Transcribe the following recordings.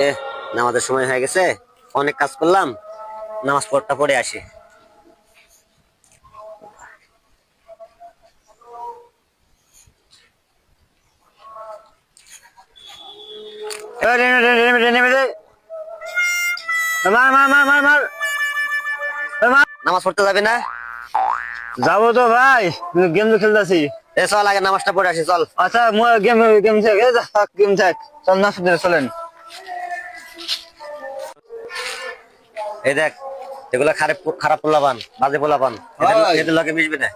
এ নামাজের সময় হয়ে গেছে অনেক কাজ করলাম নামাজ পড়টা পড়ে আসি। নামাজ পড়তে যাবি না? যাব তো ভাই গেম তো খেলতেছি। এ চল আগে নামাজটা পড়ে আসি চল। আচ্ছা গেম গেম থাক, গেম থাক। চল না চলেন। এই দেখ এগুলা খারাপ খারাপ পোলাপান বাজে পোলাপান। এদের- লগে মিশবি না।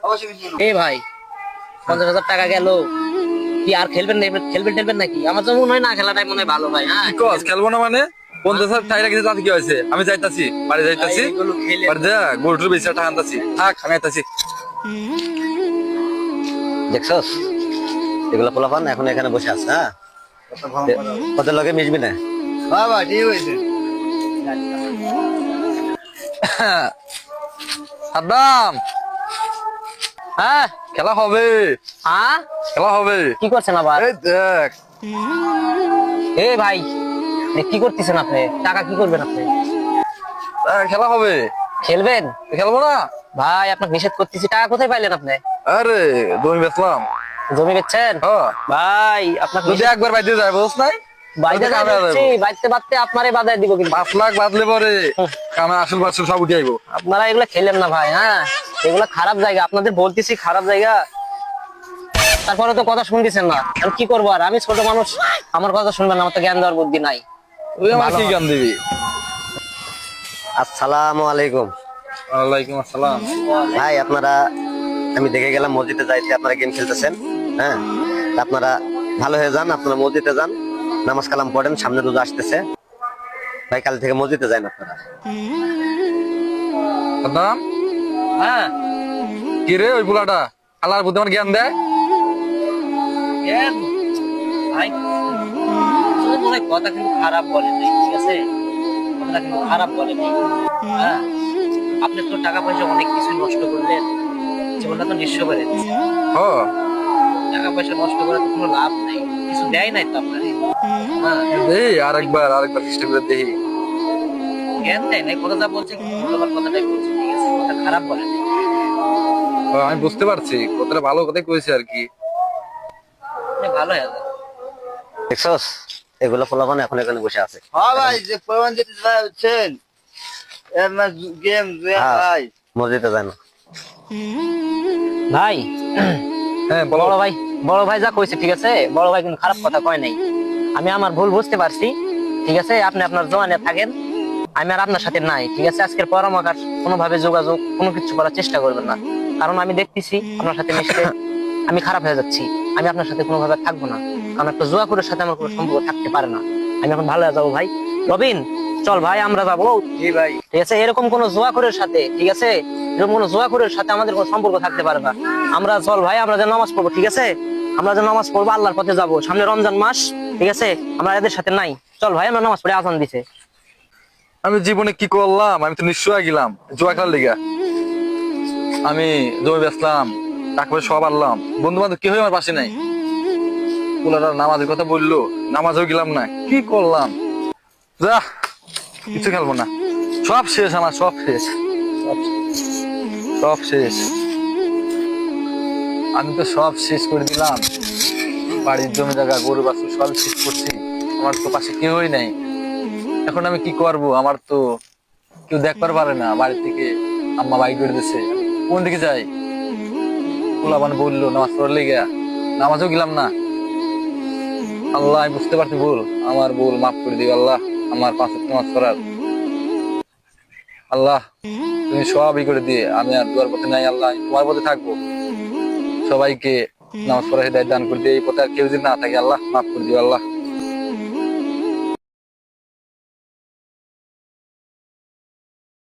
এ ভাই পঞ্চাশ হাজার টাকা গেল। কি আর খেলবেন খেলবেন টেলবেন নাকি? আমার তো মনে হয় না খেলাটাই মনে হয় ভালো ভাই হ্যাঁ? খেলব না মানে? পঞ্চাশ হাজার টাকা কিছু তাতে কি হয়েছে? আমি যাইতাছি বাড়ি যাইতাছি। বাড়ি বেশি টাকা আনতাছি। থাক আমি আইতাছি। দেখছস? এগুলা পোলাপান এখন এখানে বসে আছে হ্যাঁ? ওদের লগে মিশবি না। বাবা ঠিক হয়েছে। সাদ্দাম। হ্যাঁ খেলা হবে। হ্যাঁ? খেলা হবে। কি করছেন আবার? এই দেখ। এ ভাই কি করতেছেন আপনি? টাকা কি করবেন আপনি? খেলা হবে। খেলবেন? খেলব না। ভাই আপনাকে নিষেধ করতেছি। টাকা কোথায় পাইলেন আপনি? আরে দমি বেচলাম। জমি বেচছেন? হ্যাঁ। ভাই আপনাকে যদি একবার বাইতে যায় বুঝ নাই? তাহলে কামে বাইতে বাদতে আপনারে বাধাই দিব কিন্তু। পাঁচ লাখ বাদলে পরে। কামে আসল বাসল সব উঠে আইবো। আপনারা এগুলো খেলেন না ভাই হ্যাঁ? এগুলো খারাপ জায়গা আপনাদের বলতেছি খারাপ জায়গা। তারপরে তো কথা শুনতেছেন না। আমি কি করব আর? আমি ছোট মানুষ আমার কথা শুনবেন আমার তো জ্ঞান দেওয়ার বুদ্ধি নাই। তুই আমার কি জ্ঞান দিবি? আসসালামু আলাইকুম। ওয়ালাইকুম আসসালাম। ভাই আপনারা আমি দেখে গেলাম মসজিদে যাইতে আপনারা গেম খেলতেছেন হ্যাঁ? আপনারা ভালো হয়ে যান আপনারা মসজিদে যান নামাজ কালাম পড়েন সামনে রোজা আসতেছে। ভাই কাল থেকে মসজিদে যান আপনারা। সাদ্দাম? হ্যাঁ। কি রে ওই পোলাটা আল্লাহর বুদ্ধি আমার জ্ঞান দেয় জ্ঞান? ভাই আসলে কথা কিন্তু খারাপ বলে নাই ঠিক আছে? কথাটা কিন্তু খারাপ বলে নাই। হ্যাঁ। আপনি তো টাকা পয়সা অনেক কিছু নষ্ট করলেন জীবনটা তো নিঃস্ব করে দিয়েছেন। হ টাকা পয়সা নষ্ট করে তো কোনো লাভ নাই কিছু দেয় নাই তো আপনারে। এই আরেকবার আরেকবার চেষ্টা করে দেখি। জ্ঞান দেয় নাই কথাটা বলছে মূল্যবান কথাটাই বলছে ঠিক আছে কথা খারাপ বলে আমি বুঝতে পারছি কথাটা ভালো কথাই কইছে আর কি। ভালো দেখছস এগুলো পোলাপান এখন এখানে বসে আছে। হ্যাঁ ভাই যে প্রমাণ দিতে ভাই হচ্ছেন গেম হ্যাঁ। ভাই। মসজিদে যান। ভাই হ্যাঁ বড় ভাই বড় ভাই যা কইছে ঠিক আছে? বড় ভাই কিন্তু খারাপ কথা কয় নাই। আমি আমার ভুল বুঝতে পারছি ঠিক আছে? আপনি আপনার জোয়ানে থাকেন আমি আর আপনার সাথে নাই ঠিক আছে? আজকের পর আমাকে আর কোনোভাবে যোগাযোগ কোনো কিছু করার চেষ্টা করবেন না। কারণ আমি দেখতেছি আপনার সাথে মিশতে আমি খারাপ হয়ে যাচ্ছি। আমি আপনার সাথে কোনোভাবে থাকব না। কারণ একটা জুয়াকুরের সাথে আমার কোনো সম্পর্ক থাকতে পারে না। আমি এখন ভালো হয়ে যাব ভাই। রবিন চল ভাই আমরা যাব। জি ভাই। ঠিক আছে? এরকম কোন জোয়াখুরের সাথে ঠিক আছে? এরকম কোন জোয়াখুরের সাথে আমাদের কোনো সম্পর্ক থাকতে পারে না। আমরা চল ভাই আমরা যে নামাজ পড়ব ঠিক আছে? আমরা যে নামাজ পড়ব আল্লাহর পথে যাব। সামনে রমজান মাস ঠিক আছে? আমরা এদের সাথে নাই। চল ভাই আমরা নামাজ পড়ে আজান দিছে আমি জীবনে কি করলাম? আমি তো নিশ্চয় গেলাম। জুয়া খেলার লিগা। আমি জমি বেচলাম, টাকা সব আনলাম। বন্ধু বান্ধব কেউ আমার পাশে নাই। পোলাটা নামাজের কথা বলল, নামাজও গেলাম না। কি করলাম? যা, কিছু খেলব না। সব শেষ আমার, সব শেষ। সব শেষ। আমি তো সব শেষ করে দিলাম। বাড়ির জমি জায়গা, গরু বাছু সব শেষ করছি। আমার তো পাশে কেউই নাই। এখন আমি কি করব? আমার তো কেউ দেখবার পারে না। বাড়ি থেকে আম্মা বাইক করে দিছে। কোন দিকে যাই? পোলাবান বলল, নামাজ পড়ার লেগে। নামাজও গেলাম না। আল্লাহ, আমি বুঝতে পারছি ভুল। আমার ভুল, মাফ করে দিও আল্লাহ। আমার পাঁচ নামাজ পড়ার। আল্লাহ, তুমি সবই করে দিয়ে। আমি আর দুয়ার পথে নাই আল্লাহ তোমার পথে থাকব। সবাইকে নামাজ পড়া দান করে দিয়ে এই পথে আর কেউ যদি না থাকে, আল্লাহ, মাফ করে দিও আল্লাহ।